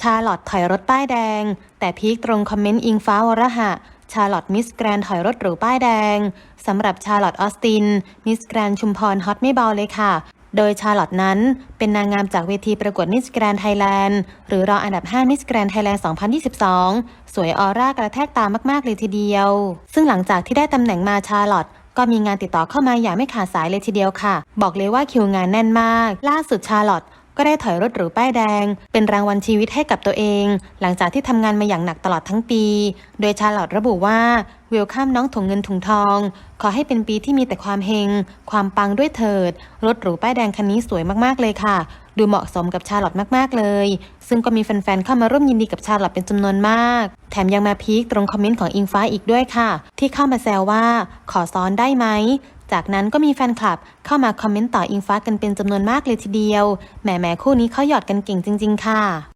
ชาลอตถอยรถป้ายแดง แต่พีคตรงคอมเมนต์อิงฟ้าวรหะ ชาลอตมิสแกรนถอยรถหรูป้ายแดง สำหรับชาลอตออสติน มิสแกรนชุมพรฮอตไม่เบาเลยค่ะ โดยชาลอตนั้นเป็นนางงามจากเวทีประกวดมิสแกรนไทยแลนด์ หรือรองอันดับ 5 มิสแกรนไทยแลนด์ 2022 สวยออร่ากระแทกตามากๆเลยทีเดียว ซึ่งหลังจากที่ได้ตำแหน่งมาชาลอตก็มีงานติดต่อเข้ามาอย่างไม่ขาดสายเลยทีเดียวค่ะ บอกเลยว่าคิวงานแน่นมาก ล่าสุดชาลอต ก็ได้ถอยรถหรูป้ายแดง เป็นรางวัลชีวิตให้กับตัวเอง หลังจากที่ทำงานมาอย่างหนักตลอดทั้งปี โดยชาลอตระบุว่าเวลคัมน้องถุงเงินถุงทอง ขอให้เป็นปีที่มีแต่ความเฮง ความปังด้วยเถิด รถหรูป้ายแดงคันนี้สวยมากๆเลยค่ะ ดูเหมาะสมกับชาลอตมากๆเลย ซึ่งก็มีแฟนๆเข้ามาร่วมยินดีกับชาลอตเป็นจำนวนมาก แถมยังมาพีคตรงคอมเมนต์ของอิงฟ้าอีกด้วยค่ะ ที่เข้ามาแซวว่า ขอซ้อนได้ไหม จากนั้นก็มีแฟนคลับเข้ามาคอมเมนต์ต่ออิงฟ้ากันเป็นจำนวนมากเลยทีเดียว แหมแหมคู่นี้เขาหยอดกันเก่งจริง ๆ ค่ะ